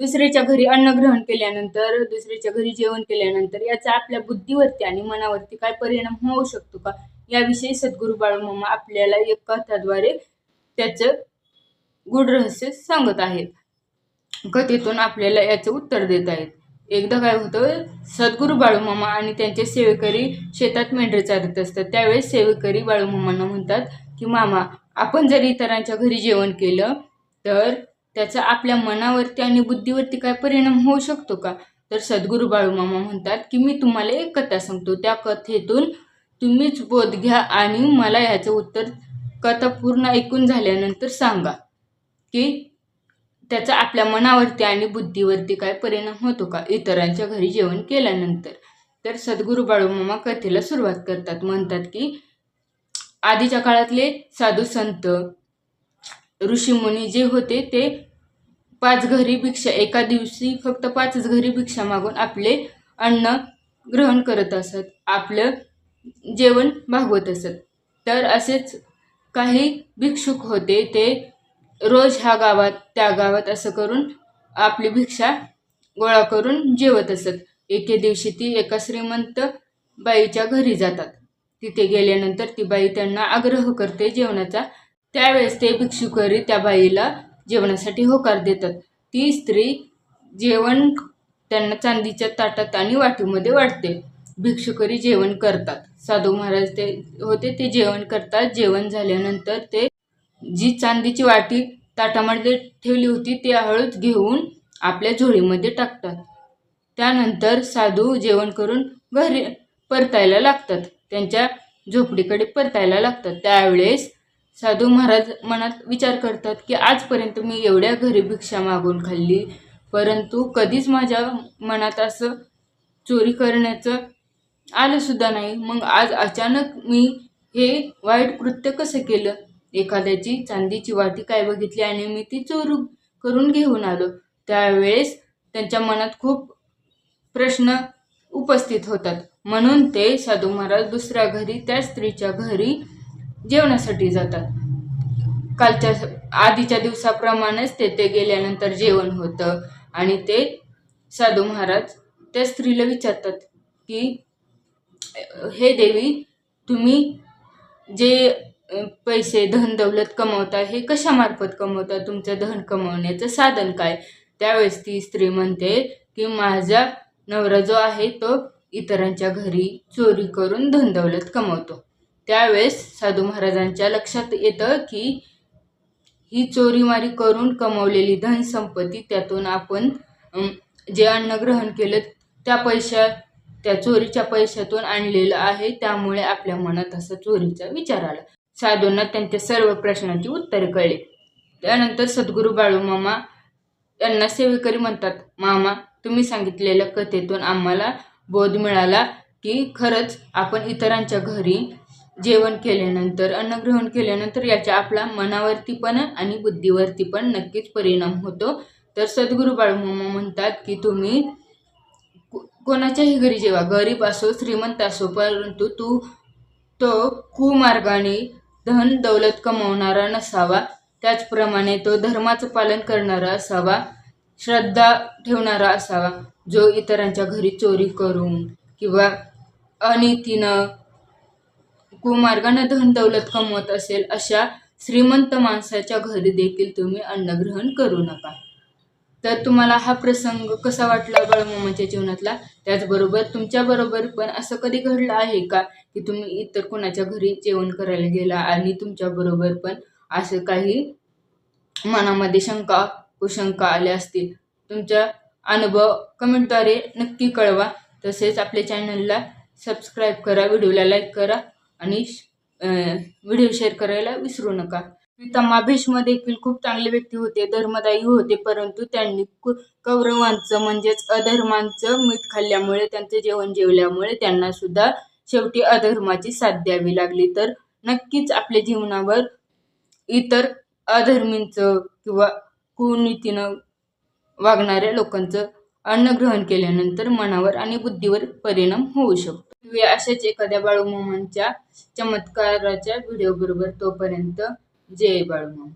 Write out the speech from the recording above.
दुसऱ्याच्या घरी अन्न ग्रहण केल्यानंतर दुसऱ्याच्या घरी जेवण केल्यानंतर याचा आपल्या बुद्धीवरती आणि मनावरती काय परिणाम होऊ शकतो का? याविषयी सद्गुरू बाळूमामा आपल्याला एक कथाद्वारे त्याचं गूढ रहस्य सांगत आहेत. कथेतून आपल्याला याचं उत्तर देत आहेत. एकदा काय होतं सद्गुरू बाळूमामा आणि त्यांचे सेवेकरी शेतात मेंढरे चालत असतात. त्यावेळेस सेवेकरी बाळूमामांना म्हणतात की मामा आपण जर इतरांच्या घरी जेवण केलं तर त्याचा आपल्या मनावरती आणि बुद्धीवरती काय परिणाम होऊ शकतो का? तर सद्गुरू बाळूमामा म्हणतात की मी तुम्हाला एक कथा सांगतो. त्या कथेतून तुम्हीच बोध घ्या आणि मला ह्याचं उत्तर कथा पूर्ण ऐकून झाल्यानंतर सांगा की त्याचा आपल्या मनावरती आणि बुद्धीवरती काय परिणाम होतो का? इतरांच्या घरी जेवण केल्यानंतर. तर सद्गुरू बाळूमामा कथेला सुरुवात करतात. म्हणतात की आधीच्या काळातले साधू संत ऋषीमुनी जे होते ते पाच घरी भिक्षा एका दिवशी फक्त पाचच घरी भिक्षा मागून आपले अन्न ग्रहण करत असत. आपलं जेवण भागवत असत. तर असेच काही भिक्षुक होते ते रोज ह्या गावात त्या गावात असं करून आपली भिक्षा गोळा करून जेवत असत. एके दिवशी ती एका श्रीमंत बाईच्या घरी जातात. तिथे गेल्यानंतर ती बाई त्यांना आग्रह करते जेवणाचा. त्यावेळेस ते भिक्षुकरी त्या बाईला जेवणासाठी होकार देतात. ती स्त्री जेवण त्यांना चांदीच्या ताटात आणि वाटीमध्ये वाढते भिक्षुकरी जेवण करतात. साधू महाराज ते होते ते जेवण करतात. जेवण झाल्यानंतर ते जी चांदीची वाटी ताटामध्ये ठेवली होती ती हळूच घेऊन आपल्या झोळीमध्ये टाकतात. त्यानंतर साधू जेवण करून घरी परतायला लागतात. त्यांच्या झोपडीकडे परतायला लागतात. त्यावेळेस साधू महाराज मनात विचार करतात की आजपर्यंत मी एवढ्या घरी भिक्षा मागून खाल्ली परंतु कधीच माझ्या मनात असं चोरी करण्याचं आलं सुद्धा नाही. मग आज अचानक मी हे वाईट कृत्य कसं केलं? एखाद्याची चांदीची वाटी काय बघितली आणि मी ती चोरू करून घेऊन आलो. त्यावेळेस त्यांच्या मनात खूप प्रश्न उपस्थित होतात. म्हणून ते साधू महाराज दुसऱ्या घरी त्या स्त्रीच्या घरी जेवणासाठी जातात. कालच्या आधीच्या दिवसाप्रमाणेच तेथे गेल्यानंतर जेवण होतं. आणि ते साधू महाराज त्या स्त्रीला विचारतात की हे देवी तुम्ही जे पैसे धन दौलत कमवता हे कशामार्फत कमवता? तुमचं धन कमवण्याचं साधन काय? त्यावेळेस ती स्त्री म्हणते की माझा नवरा जो आहे तो इतरांच्या घरी चोरी करून धन दौलत कमवतो. त्यावेळेस साधू महाराजांच्या लक्षात येतं की ही चोरीमारी करून कमवलेली धनसंपत्ती त्यातून आपण जे अन्न ग्रहण केलं त्या पैशा त्या चोरीच्या पैशातून आणलेलं आहे. त्यामुळे आपल्या मनात असा चोरीचा विचार आला. साधूंना त्यांच्या सर्व प्रश्नांची उत्तरे कळली. त्यानंतर सद्गुरू बाळूमामा यांना सेवेकरी म्हणतात मामा तुम्ही सांगितलेल्या कथेतून आम्हाला बोध मिळाला की खरंच आपण इतरांच्या घरी जेवण केल्यानंतर अन्नग्रहण केल्यानंतर याच्या आपला मनावरती पण आणि बुद्धीवरती पण नक्कीच परिणाम होतो. तर सद्गुरू बाळूमामा म्हणतात की तुम्ही कोणाच्याही घरी जेवा गरीब असो श्रीमंत असो परंतु तू तो कुमार्गाने धन दौलत कमवणारा नसावा. त्याचप्रमाणे तो धर्माचं पालन करणारा असावा श्रद्धा ठेवणारा असावा जो इतरांच्या घरी चोरी करून किंवा अनितीनं कुमार्गानं धन दौलत कमवत असेल अशा श्रीमंत माणसाच्या घरी देखील तुम्ही अन्नग्रहण करू नका. तर तुम्हाला हा प्रसंग कसा वाटला बाळमामाच्या जीवनातला? त्याचबरोबर तुमच्याबरोबर पण असं कधी घडलं आहे का की तुम्ही इतर कोणाच्या घरी जेवण करायला गेला आणि तुमच्याबरोबर पण असं काही मनामध्ये शंका कुशंका आल्या असतील? तुमचा अनुभव कमेंटद्वारे नक्की कळवा. तसेच आपल्या चॅनलला सबस्क्राईब करा व्हिडिओला लाईक करा. आणि व्हिडिओ शेअर करायला विसरू नका. पितामहा भीष्म देखील खूप चांगले व्यक्ती होते धर्मदायी होते परंतु त्यांनी कु- कौरवांचं म्हणजेच अधर्मांचं मीठ खाल्ल्यामुळे त्यांचं जेवण जेवल्यामुळे त्यांना सुद्धा शेवटी अधर्माची साथ द्यावी लागली. तर नक्कीच आपल्या जीवनावर इतर अधर्मींचं किंवा कुनीतीनं वागणाऱ्या लोकांचं अन्न ग्रहण केल्यानंतर मनावर आणि बुद्धीवर परिणाम होऊ शकतो. भेटूया अशाच एखाद्या बाळूमामांच्या चमत्काराच्या व्हिडिओ बरोबर तोपर्यंत जय बाळूमामा.